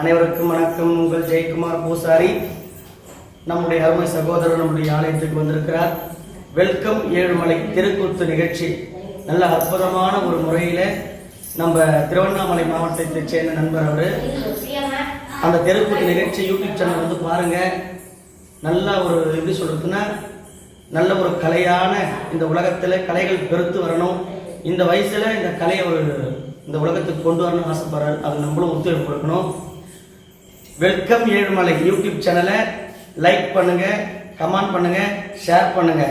அனைவருக்கும் வணக்கம். உங்கள் ஜெயக்குமார் பூசாரி. நம்முடைய அருமை சகோதரர் நம்முடைய ஆலயத்துக்கு வந்திருக்கிறார். வெல்கம் ஏழுமலை தெருக்கூத்து நிகழ்ச்சி. நல்ல அற்புதமான ஒரு முறையில நம்ம திருவண்ணாமலை மாவட்டத்தை சேர்ந்த நண்பர் அவர். அந்த தெருக்கூத்து நிகழ்ச்சி யூடியூப் சேனல் வந்து பாருங்க. நல்ல ஒரு எப்படி சொல்றதுன்னா நல்ல ஒரு கலையான இந்த உலகத்துல கலைகள் பெருத்து வரணும். இந்த வயசுல இந்த கலையை ஒரு இந்த உலகத்துக்கு கொண்டு வரணும்னு ஆசைப்படுறாரு. அது நம்மளும் ஒத்துழைப்பு கொடுக்கணும். வெல்கம் ஏழுமலை யூடியூப் சேனலை லைக் பண்ணுங்க கமெண்ட் பண்ணுங்க ஷேர் பண்ணுங்க.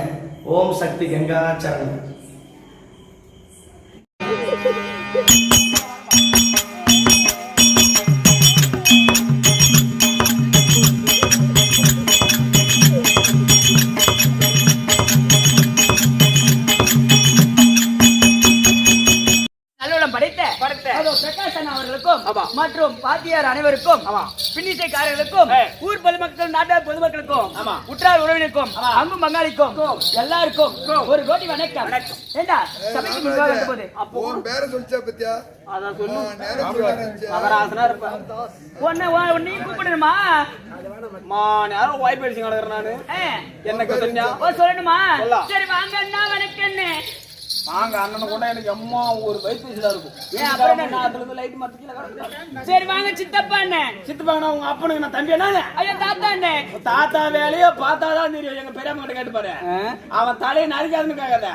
ஓம் சக்தி கங்கா சரணம். மற்றும் பாத்தியார் அனைவருக்கும் ஆமா. பின்னிசைக்காரர்களுக்கும். ஊர் பொதுமக்கள் நாட்டார் பொதுமக்களுக்கும் ஆமா. உற்றார் உறவினருக்கும். அங்கும் பங்காளிக்கும் எல்லாருக்கும் கும். ஒரு கோடி வணக்கம் வணக்கம். ஏண்டா சபைக்கு முன்பாக வந்தபோது அப்போ உன் பேரை சொல்லிச்சா பத்தியா அதான் சொல்லு ஆ, நேரம் சொல்லுங்க. மகராசனா இருப்பேன் உன்னை உன் நீ கூப்பிடணுமா மா நேரம் வாய்ப்பு அடிச்சு கிடக்குறேன் நானு. என்ன சொல்லணுமா. சரி வாங்க அண்ணா வணக்கண்ணே வாங்க அண்ணனை கூட எனக்கு அம்மா ஒரு வயிற்று வயசுல இருக்கும்? அதுல இருந்து லைட் சரி வாங்க சித்தப்பா அண்ணே. சித்துப்பாங்கண்ணா உங்க அப்பனுக்கு நான் தம்பி என்ன ஐயா தாத்தா அண்ணே. தாத்தா வேலையோ பார்த்தாதான் தெரியும். எங்க பெரியம்மா கிட்ட கேட்டு பாரு. அவன் தலையை நரிக்காதுன்னு கேட்காத.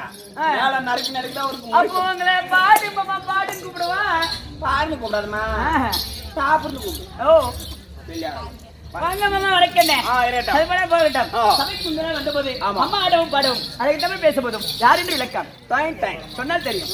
மேல நறுக்கி நறுக்கி தான் அப்போ அவருக்கு உங்களை பாடு பாடுன்னு கூப்பிடுவா? பாருன்னு கூப்பிடாதுமா ஆஹா. சாப்பிட்டு கூப்பிடு. ஓ. சரியா. பாடவும் அழகு தமிழ் பேச போதும் யார் என்று டைம் சொன்னால் தெரியும்.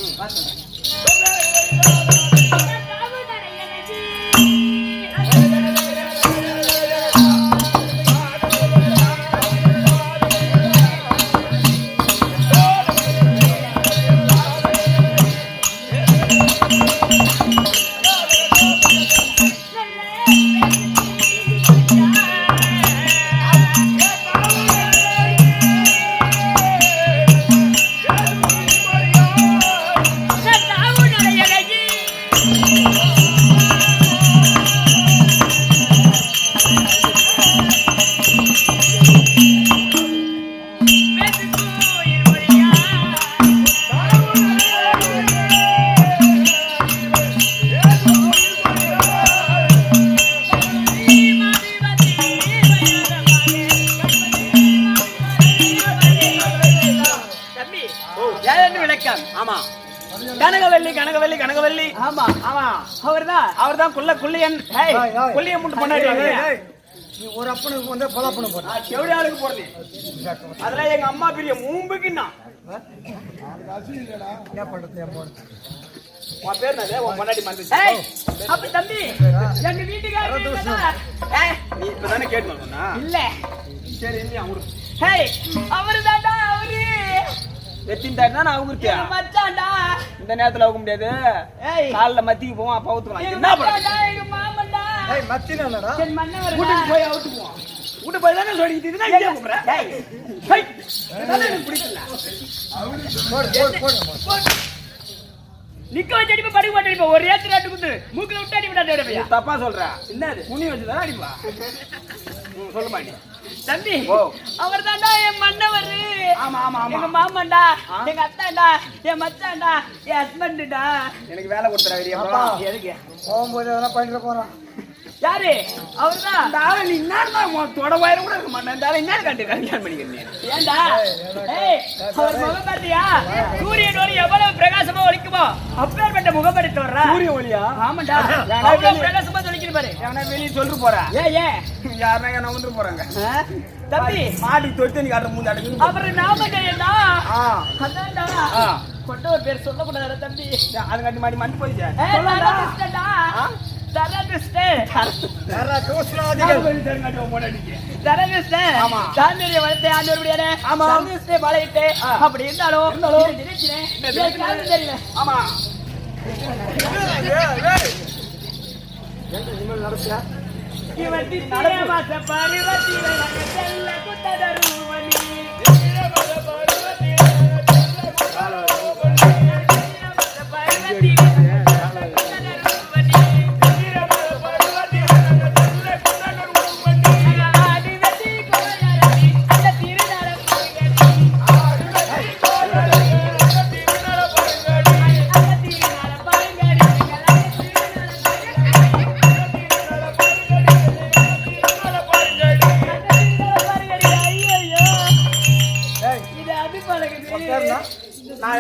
ஆமா ஆமா. அவர்தான் அவர் தான் குள்ள குள்ளியன். ஏய், குள்ளிய முட்டு பண்ணாடி ஒரு அப்பனுக்கு வந்து பலாப்பணம் போடு செவடி ஆளுக்கு போறது அதெல்லாம் எங்க அம்மா பெரிய மூம்புக்குன்னா. என்ன பண்றது என் போடு உன் பேர் என்னது? உன் முன்னாடி மறந்துச்சு. அப்ப தம்பி எங்க வீட்டுக்காரர் நீ இப்பதானே கேட்டு இல்ல. சரி அவரு ஹேய் அவர்தான்டா. அவரு எத்தின் தாடி தான் நான் அவருக்கு எங்க மச்சான்டா. இந்த நேரத்துல அவுக்க முடியாது. ஏய். காலைல மத்திக்கு போவோம் அப்ப அவுத்துக்கலாம். என்ன மச்சான்டா எங்க மாமன்டா. ஏய் மத்தின என் வீட்டுக்கு போய் அவுத்துக்குவோம் வீட்டு போய் தானே சொல்லிக்கிட்டு ஏய் எனக்கு பிடிக்கல போடு போடு. போடு. நிக்க வச்சு அடிப்ப படுக்க மாட்டே அடிப்ப ஒரு ஏத்து ராட்டு குத்து. மூக்குல விட்டு அடி விடாத தப்பா சொல்ற. என்னது துணி வச்சுதான் அடிப்பா? ம், சொல்லு பாண்டி தம்பி ஓ. அவர்தான்டா என் மன்னவர். ஆமா ஆமா எங்க ஆமா மாமன்டா ஆ? எங்க அத்தான்டா என் மச்சான்டா என் ஹஸ்பண்டுடா எனக்கு வேலை கொடுத்துற வெளியே. அப்பா. எதுக்கு? போகும்போது எதனா பண்ணிட்டு போறான் யாரு? அவர்தான் இந்த ஆளு நீ என்ன தொட வயிறு கூட இருக்க மாட்டேன். இந்த ஆளு என்ன கண்டு கல்யாணம் பண்ணிக்கிறேன் ஏண்டா? அவர் முகம் பார்த்தியா? சூரியன் ஒரு எவ்வளவு பிரகாசமா ஒளிக்குமோ அப்பேற்பட்ட முகம் எடுத்து வர்றா. சூரிய ஒளியா? ஆமாண்டா. அவ்வளவு பிரகாசமா ஒளிக்கிற பாரு. எவனா வெளியே சொல்லிட்டு போற. ஏன் ஏன் யாருனா என்ன வந்துட்டு போறாங்க? தம்பி. மாடி தொட்டு நீ காட்டுற மூஞ்சி அடக்கு அவர் நாமக்கேயண்டா ஆ. அதான்டா. கொட்டவர் பேர் சொல்லக்கூடாது தம்பி. அது காட்டி மாடி மண்டி போயிடுச்சு. அப்படி இருந்தாலும். ஆமா. இவன்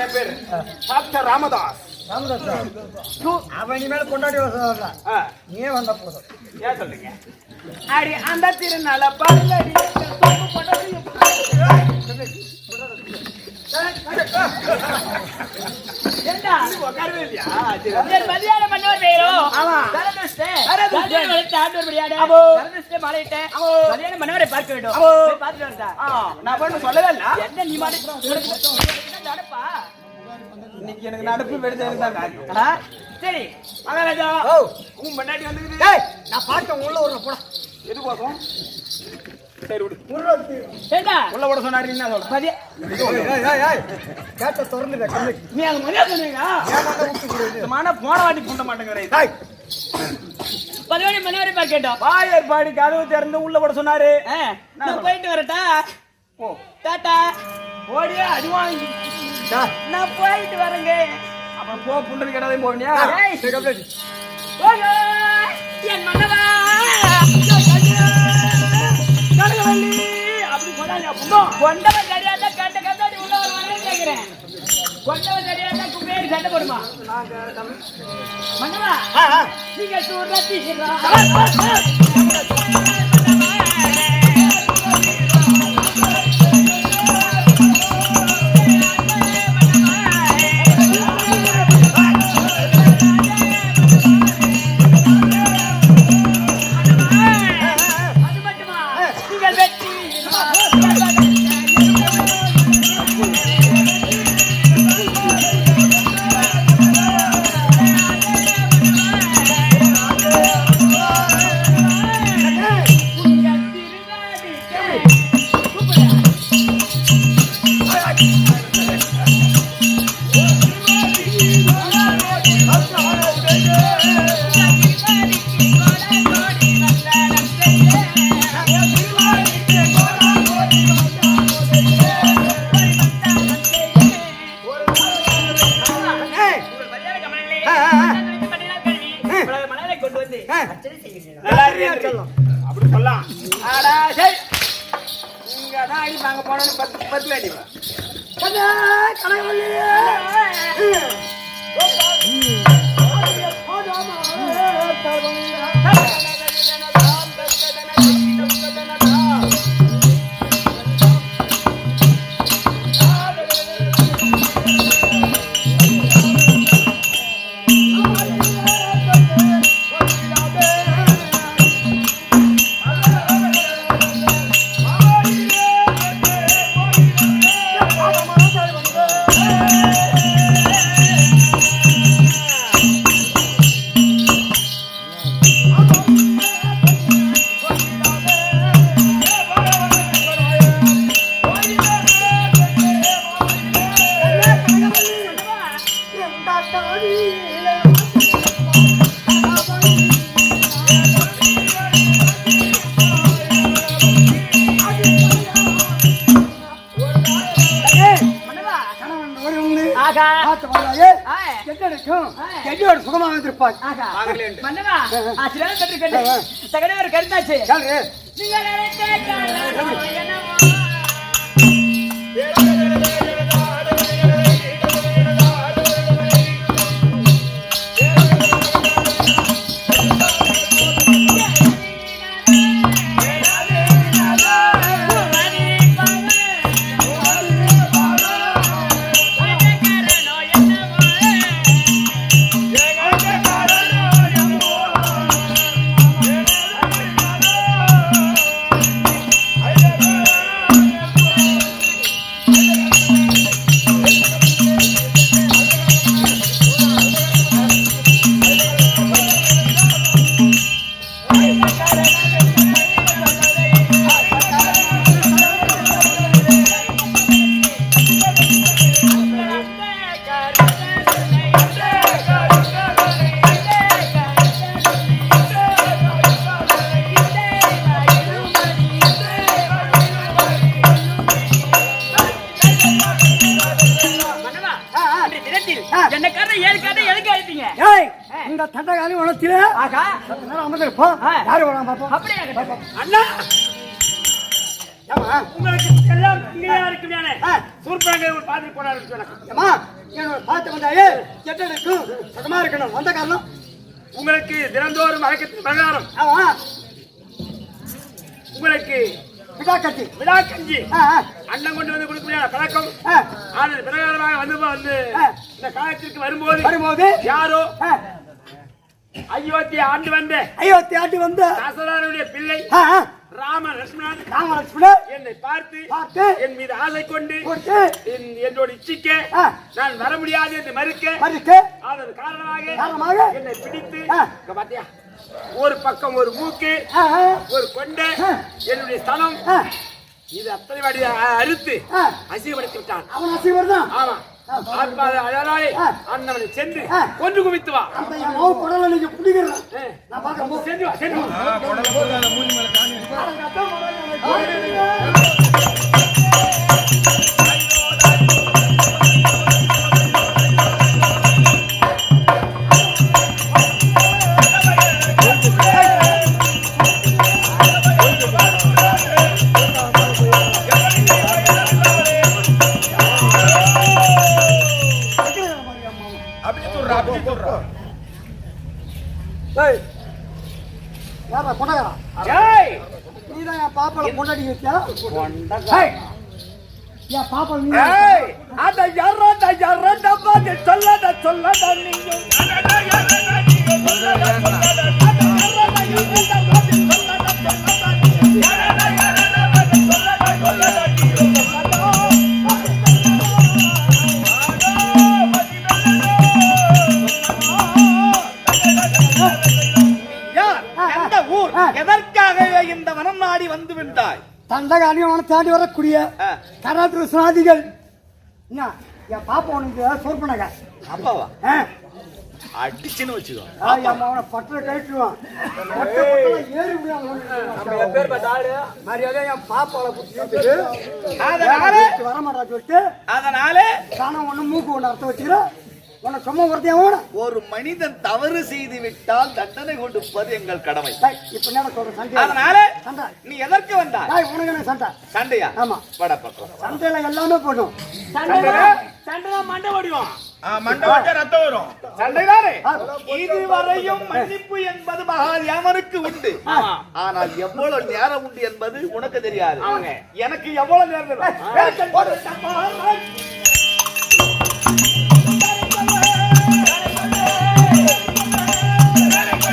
டாக்டர் ராமதாஸ். ராமதாஸ் அவன் இனிமேல் கொண்டாடி வரல ஆ, நீயே வந்த போதும். ஏன் சொல்றீங்க? அடி அந்த திருநாள பல்லடி இன்னைக்கு எனக்கு நடப்பு ஆ? சரி. மகாராஜா ஓ. உன் முன்னாடி டேய் நான் பார்த்தேன் உள்ள ஒரு போடா எது கோசம் சரி விடு. உள்ள விட சொன்னாரு என்ன சொல்ற? மதிய ஏய் ஏய் ஏய் கேட்ட கண்ணுக்கு நீ அது மரியாதை சொன்னீங்க? விட்டு போன வாட்டி புண்ட மாட்டேங்கிறேன் டேய் பதினோரு மணி பார்க்க வேண்டும் வாயர் பாடி கதவு திறந்து உள்ள விட சொன்னாரு. நான் போயிட்டு வரட்டா? ஓ டாட்டா. ஓடியே அடி வாங்கி. நான் போயிட்டு வரேங்க. அப்புறம் போ புண்டது கிடதையும் போவியா என் மன்னவா கொண்டவன் சரியாத கண்ட கண்டாடி உள்ள வருவானு கேக்குறேன் கொண்டவன் சரியாத கும்பேரி சண்டை போடுமா? மன்னவா நீங்க சூரத்தீரா ஆகா பார்த்து ஆ, கெட்டடிக்கும் கெட்டியோட சுகமாக வாங்கலேன்ட்டு. மன்னவா ஆசிரியர் கற்றுக்கொண்டு தகடவர் கருத்தாச்சு. கேளு நீங்கள் பிரகாரமாக வந்து. இந்த காலத்திற்கு வரும்போது வரும்போது யாரோ அயோத்தி ஆண்டு வந்த ஐயோ தேடி வந்த தாசதாருடைய பிள்ளை ராம லட்சுமணன் ராமலட்சுமணன் என்னை பார்த்து பார்த்து என் மீது ஆசை கொண்டு என்னோட இச்சிக்க நான் வர முடியாது என்று மறுக்க மதிக்கு அதன் காரணமாக காரணமாக என்னை பிடித்து பாத்தியா ஒரு பக்கம் ஒரு மூக்கு ஒரு கொண்டை. என்னுடைய ஸ்தலம் இது அத்தனை வாடி அறுத்து ஆ. அசிங்கப்படுத்தி விட்டான். அவன் அசிவர் தான் ஆமா அதனாலே. அண்ணவனை சென்று. கொன்று குவித்து வா. குடலை நீங்க பிடிக்கிறேன். நான் பார்க்க சென்று வா சென்று வா. ஏய், பாப்பால கொண்டாடி வச்சியா ஏய், என் பாப்பா நீ ஏய் அத யாரட யாரட பாத்து சொல்லட சொல்லட நீங்க. எந்த ஊர்? எதற்காக இந்த வனம் நாடி வந்து விட்டாய்? தண்டகாணி அவனை தாண்டி வரக்கூடிய கராத்திர சுனாதிகள் என்ன? என் பாப்பா உனக்கு சோர்பனக அப்பாவா அடிச்சுன்னு வச்சுக்கோ. மகனை பட்டரை கழிச்சுவான் பட்டை பட்டெல்லாம் ஏறி முடியாது மரியாதை என் பாப்பாவை பிடிச்சிட்டு அதனால? வர மாட்டா சொல்லிட்டு அதனால? தானம் ஒண்ணு மூக்கு ஒண்ணு அர்த்தம் வச்சுக்கிறேன். உன்னை சும்மா ஒருத்தையும் ஒரு மனிதன் தவறு செய்து விட்டால் தண்டனை கொடுப்பது எங்கள் கடமை. இப்ப என்ன சொல்றேன் சண்டை அதனால சண்டை. நீ எதற்கு வந்தாய்? டேய், உனக்கு என்ன சண்டை? சண்டையா? ஆமா. வட பக்கம். சண்டையில எல்லாமே போடும் சண்டை மண்டை ஓடியும் ரத்தம் சண்டைதானே? இதுவரையும் மன்னிப்பு என்பது மகாதேவனுக்கு உண்டு. ஆனால் எவ்வளவு நேரம் உண்டு என்பது உனக்கு தெரியாது. எனக்கு எவ்வளவு நேரம்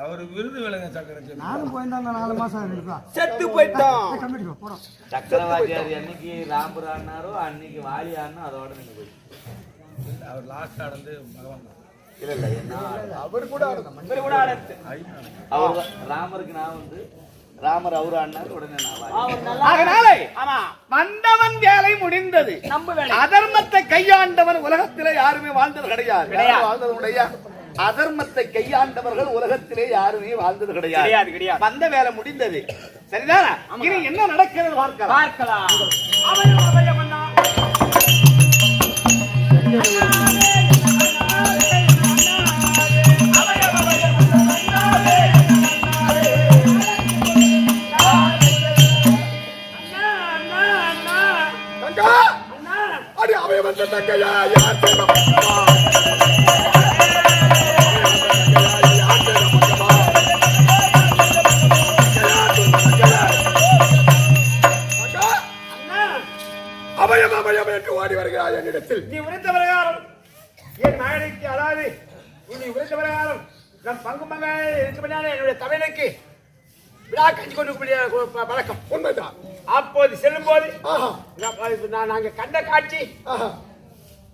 செத்து போயணும் சக்கரை சேர்த்து செத்து போயிட்டான் நானும் போயிருந்தாங்க நாலு மாசம் செத்து போயிட்டான். சக்கரவாதியார் என்னைக்கு ராம்பர் ஆடினாரோ அன்னைக்கு வாலி ஆடினா அதோட நின்று போய் இல்ல இல்ல என்ன இவரு கூட அவர் ராமருக்கு நான் வந்து ராமர் அவர் ஆடினார் உடனே நான். அதனால ஆமா வந்தவன் வேலை முடிந்தது. நம்ம வேலை. அதர்மத்தை கையாண்டவன் உலகத்திலே யாருமே வாழ்ந்தது கிடையாது. வாழ்ந்தது கிடையாது அதர்மத்தை கையாண்டவர்கள் உலகத்திலே யாருமே வாழ்ந்தது கிடையாது கிடையாது, கிடையாது. வந்த வேலை முடிந்தது சரிதானா இனி என்ன நடக்கிறது பார்க்கலாம் பார்க்கலாம் அவன் அபயம் அண்ணா. அண்ணா, அண்ணா, அண்ணா. அண்ணா. ஓடி வருகிறாய் என்னிடத்தில். நீ உரைத்த பிரகாரம். என் மகனுக்கு அதாவது நீ உரைத்த பிரகாரம். நம் பங்கு இருக்கப்படியான என்னுடைய தமிழுக்கு விழா கஞ்சி கொண்டு பழக்கம் உண்மைதான் அப்போது செல்லும் போது ஆஹா. நான் நாங்க கண்ட காட்சி.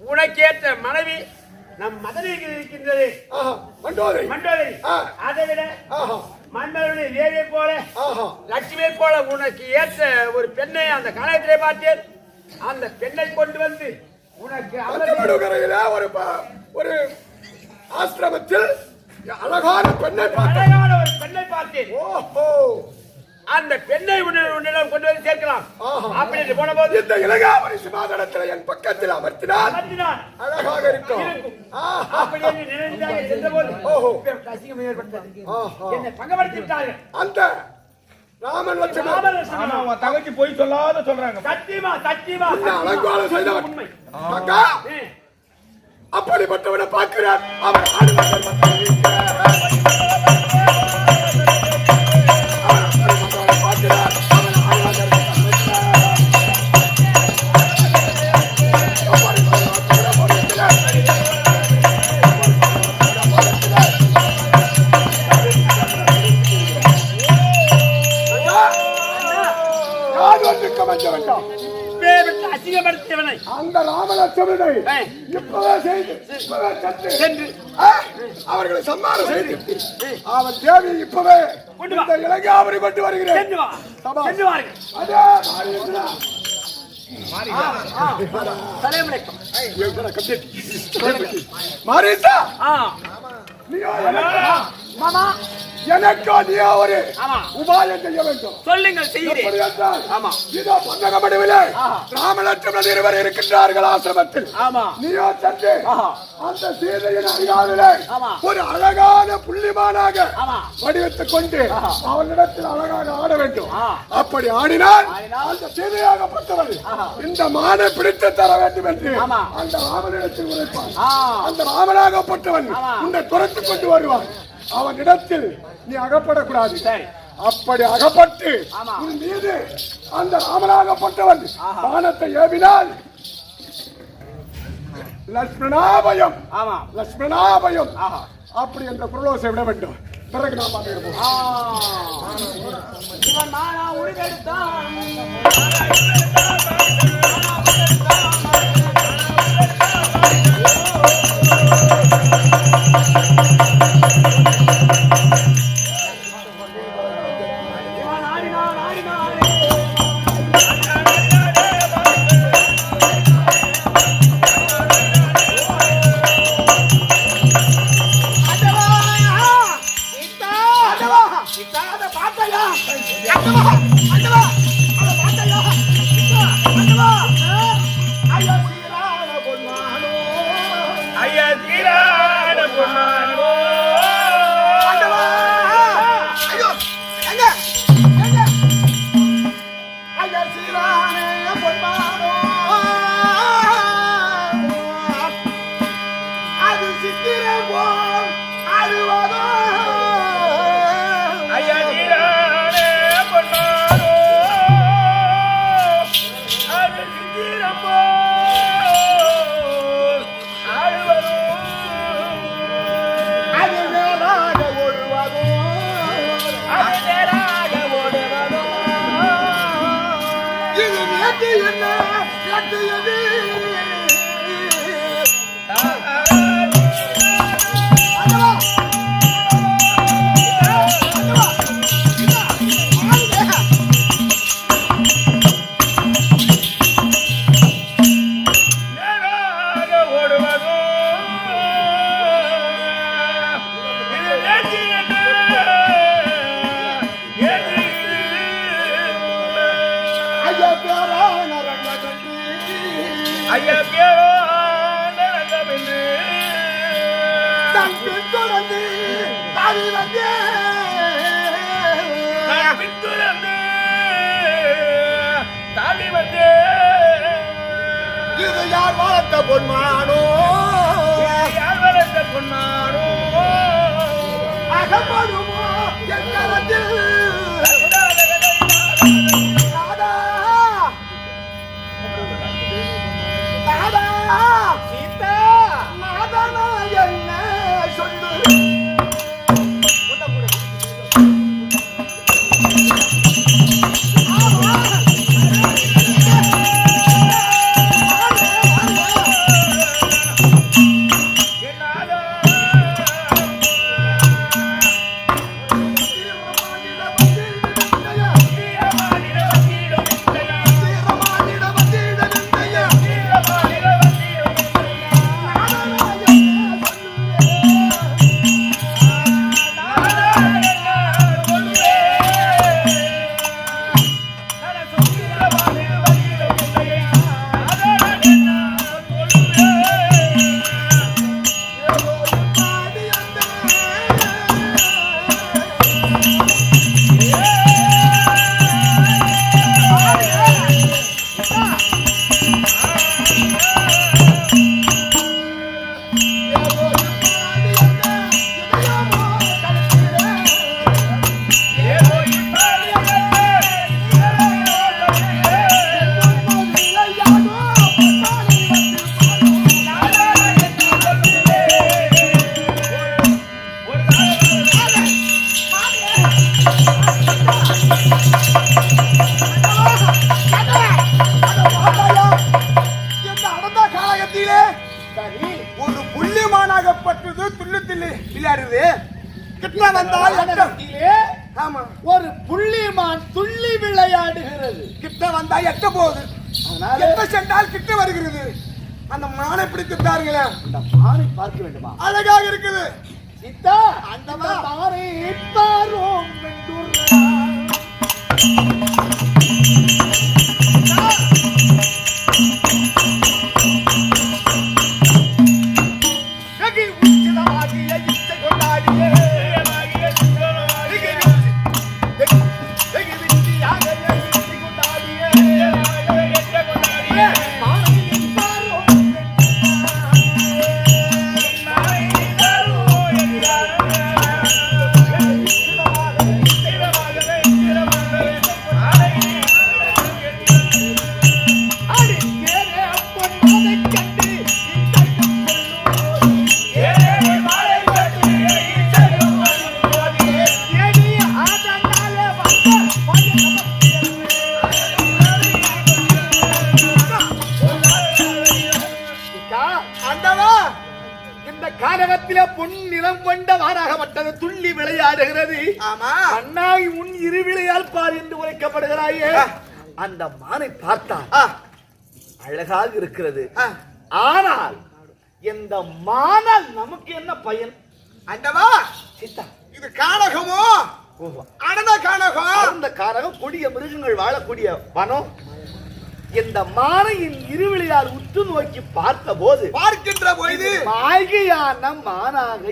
உனக்கேற்ற மனைவி நம் மதனிக்கு இருக்கின்றது. மண்டோதரி ஆ. அதை விட மன்னருடைய தேவியை போல லட்சுமியை போல உனக்கு ஏற்ற ஒரு பெண்ணை அந்த காலத்திலே பார்த்தேன். அந்த பெண்ணை கொண்டு வந்து உனக்கு பஞ்சமடுகரையில ஒரு ஒரு ஆசிரமத்தில் அழகான பெண்ணை பார்த்தேன் அழகான ஒரு பெண்ணை பார்த்தேன் ஓஹோ அந்த பெண்ணை உன்னிடம் கொண்டு வந்து சேர்க்கலாம் ஆஹா. அப்படி என்று போன போது இந்த இலங்காவரி சிமாதனத்தில் என் பக்கத்தில் அமர்த்தினால். அழகாக இருக்கும். அப்படி என்று நினைத்தாக சென்றபோது ஓஹோ. அசிங்கம் ஏற்பட்டது. என்னை பங்கப்படுத்தி விட்டார்கள் அந்த ராமன் தங்கச்சி போய் சொல்லாத சொல்றாங்க. சத்தியமா சத்தியமா. உன்னை அலங்கோலம் செய்தவன். உண்மை. அப்படிப்பட்டவனை பார்க்கிறார். அவர் சம்மானம் செய்து. அவன் தேவி இப்பவே. இந்த இலங்காவரி கொண்டு வருகிறேன். அதே எனக்கு மாமா. எனக்கோ நீயோ ஒரு ஆமா. உபாயம் செய்ய வேண்டும் சொல்லுங்கள் செய்கிறேன் ஆமா. இதோ பந்தகமடுவிலே ராமலட்சுமணன் இருவர் இருக்கின்றார்கள் ஆசிரமத்தில் ஆமா நீயோ சென்று. அந்த சீதையின் ஆமா. ஒரு அழகான புள்ளிமானாக. வடிவத்துக் கொண்டு அவனிடத்தில் அழகாக ஆட வேண்டும். அப்படி ஆடினால் அந்த சீதையாகப்பட்டவள். இந்த மானை பிடித்து தர வேண்டும் என்று. அந்த ராமனிடத்தில் உரைப்பான் ஆ அந்த ராமனாகப்பட்டவன். உன்னை துரத்து கொண்டு வருவான் அவனிடத்தில் நீ அகப்படக்கூடாது. அப்படி அகப்பட்டு. உன் மீது அந்த ராமனாகப்பட்டவன் பானத்தை ஏவினால் லட்சுமணாபயம் ஆமா. லட்சுமணாபயம். அப்படி என்ற குரலோசை விட வேண்டும். பிறகு நாம் பார்க்கிறோம் பின்துரந்து தாண்டி வந்தே இது யார் வளர்த்த பொன்மானோ? யார் வளர்த்த பொன்னாரோ அகப்படுமோ வந்தால் எட்ட வானத்திலே ஆமா. ஒரு புள்ளிமான் துள்ளி விளையாடுகிறது. கிட்ட வந்தா எட்ட போகுது. அதனால எட்ட சென்றால் கிட்ட வருகிறது? அந்த மானை பிடித்து தாருங்களே இந்த மானை பார்க்க வேண்டுமா? அழகாக இருக்குது. சீதா அந்த மானை. பாரோம் இருக்கிறது. ஆனால் இந்த மானால் நமக்கு என்ன பயன்? ஆண்டவா சீதா. இது கானகமோ? அடன கானகம் அந்த காரகம் கொடிய மிருகங்கள் வாழக்கூடிய வனம். இந்த மானையின் இருவிளையால் உற்று நோக்கி பார்த்த போது பார்க்கின்ற பொழுது மாய்கையான மானாக.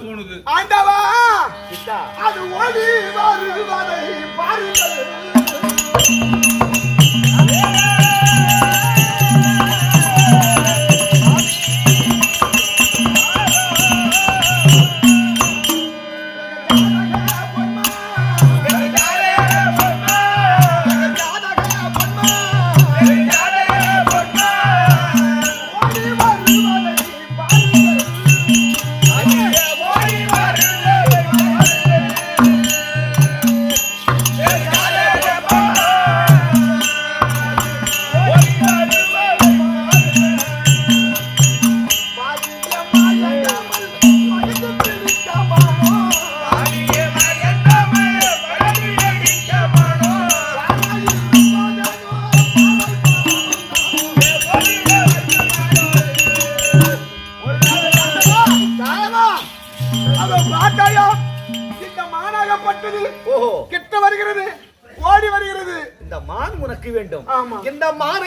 தோணுது. ஆண்டவா அது ஓடி வருவதை பாருங்கள். இந்த மாற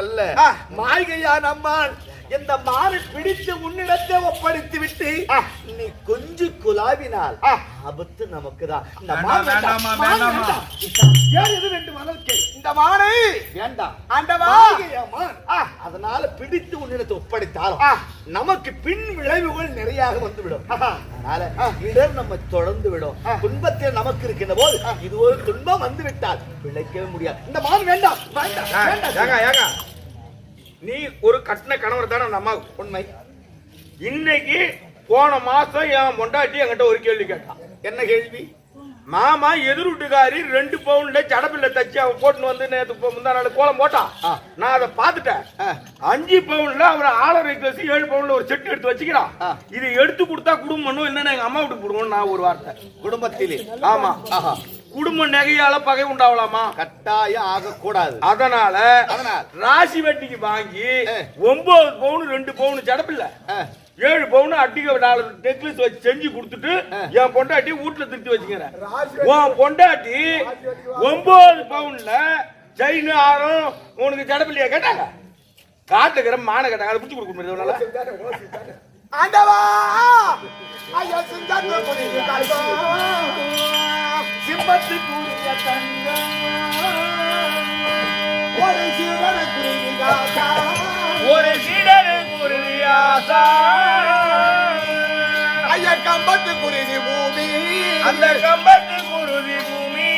அல்ல ஆ. மாய்கையான மான் இந்த மானை பிடித்து உன்னிடத்தை ஒப்படைத்து விட்டு. நீ கொஞ்சு குலாவினால். ஆபத்து நமக்கு தான் இந்த மான் வேண்டாம். இந்த மானை வேண்டாம் ஆண்டவா மாய்கையா மான் ஆ. அதனால பிடித்து உன்னிடத்தை ஒப்படைத்தாலும். நமக்கு பின் விளைவுகள் நிறைய வந்துவிடும். அதனால இடர் நம்ம தொடர்ந்து விடும் துன்பத்தில் நமக்கு இருக்கின்ற போது இது ஒரு துன்பம் வந்து விட்டால் பிழைக்கவே முடியாது. இந்த மான் வேண்டாம். வேண்டாம். நீ ஒரு கட்டின கணவர் தானே அந்த அம்மா? உண்மை. இன்னைக்கு போன மாசம் என் பொண்டாட்டி என்கிட்ட ஒரு கேள்வி கேட்டான் என்ன கேள்வி? மாமா எதிர் வீட்டுக்காரி ரெண்டு பவுன்ல ஜடப்பில்ல தச்சு அவன் போட்டுன்னு வந்து போ- முந்தா நாள் கோலம் போட்டான். நான் அதை பார்த்துட்டேன். அஞ்சு பவுன்ல அவரை ஆளரை வச்சு ஏழு பவுன்ல ஒரு செட்டு எடுத்து வச்சுக்கிறான். இதை எடுத்து கொடுத்தா குடும்பம் என்னன்னா எங்க அம்மா வீட்டுக்கு கொடுக்கணும் நான் ஒரு வார்த்தை. குடும்பத்திலே. ஆமா. குடும்ப நகையால பகை உண்டாவலாமா? கட்டாயம் ஆகக்கூடாது. அதனால அதனால். ராசி வெட்டிக்கு வாங்கி. ஒன்பது பவுன் ரெண்டு பவுன் சடப்பில்ல. ஏழு பவுன் அட்டிக்க நாலு நெக்லஸ் வச்சு செஞ்சு கொடுத்துட்டு என் பொண்டாட்டி வீட்டுல திருத்தி வச்சுக்கிறேன். உன் பொண்டாட்டி ஒன்பது பவுன்ல செயின் ஆரம் உனக்கு சடப்பில்லையா கேட்டாங்க? காட்டுக்கிற மான கேட்டாங்க. அதை பிடிச்சி கொடுக்க முடியாது ஆண்டவா! ஐயா சிம்பத்து தங்கம். ஒரு சிவன காக்கா. ஒரு குருவியாசா ஐயா கம்பத்து புரியுது பூமி. அந்த கம்பத்து குருவி பூமி.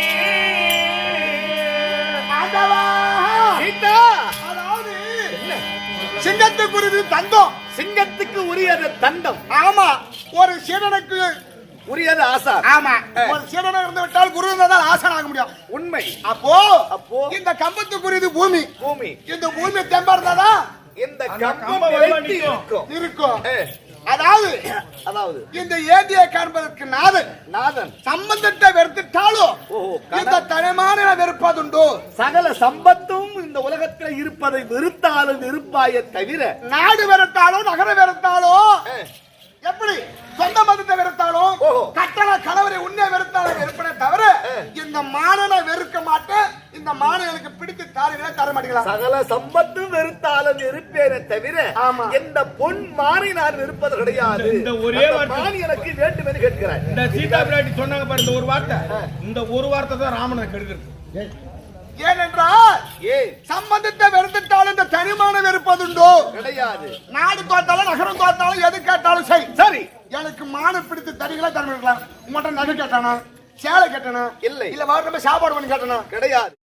அதாவது சிங்கத்து குருவி தங்கம் சிங்கத்துக்கு உரியது தண்டம் ஆமா ஒரு சீடனுக்கு உரியது ஆசா. ஆமா ஒரு சீடனை இருந்து விட்டால் குரு இருந்தால் ஆசன் ஆக முடியும். உண்மை. அப்போ அப்போ இந்த கம்பத்து குறிது பூமி. பூமி. இந்த பூமி தெம்பா இருந்தாதான் இந்த கம்பம் வெட்டி. இருக்கும். இருக்கும். அதாவது அதாவது. இந்த ஏந்தியை காண்பதற்கு நாதன் நாதன். சம்பந்தத்தை வெறுத்துட்டாலும் இந்த தனிமான வெறுப்பதுண்டோ? சகல சம்பத்தும் இந்த உலகத்தில் இருப்பதை வெறுத்தாலும் இருப்பாய தவிர நாடு வெறுத்தாலும் நகர வெறுத்தாலும் எப்படி சொந்த மதத்தை வெறுத்தாலும். கட்டள கணவரை உன்னை வெறுத்தாலும் வெறுப்பனே தவிர இந்த மானனை வெறுக்க மாட்டேன். இந்த மாணவனுக்கு பிடித்த காரியங்களை தர மாட்டேங்கிறான் சகல சம்பத்தும் வெறுத்தாலும் இருப்பேனே தவிர ஆமா. எந்த பொன் மாறி நான் இருப்பது கிடையாது. இந்த ஒரே மான் எனக்கு வேண்டும் என்று கேட்கிறார். இந்த சீதா பிராட்டி சொன்னாங்க பாரு இந்த ஒரு வார்த்தை. இந்த ஒரு வார்த்தை தான் ராமனை கெடுக்கிறது ஏனென்றால் சம்பந்தத்தை வெறுத்துட்டாலும் இந்த தனிமான வெறுப்பதுண்டோ? கிடையாது. நாடு தோத்தாலும் நகரம் தோத்தாலும் எது கேட்டாலும் சரி. சரி. எனக்கு மான பிடித்த தடிகளை தரமிருக்கலாம் உங்கள்கிட்ட நகை கேட்டானா? சேலை கேட்டானா? இல்லை. இல்ல வாரம் சாப்பாடு பண்ணி கேட்டானா? கிடையாது.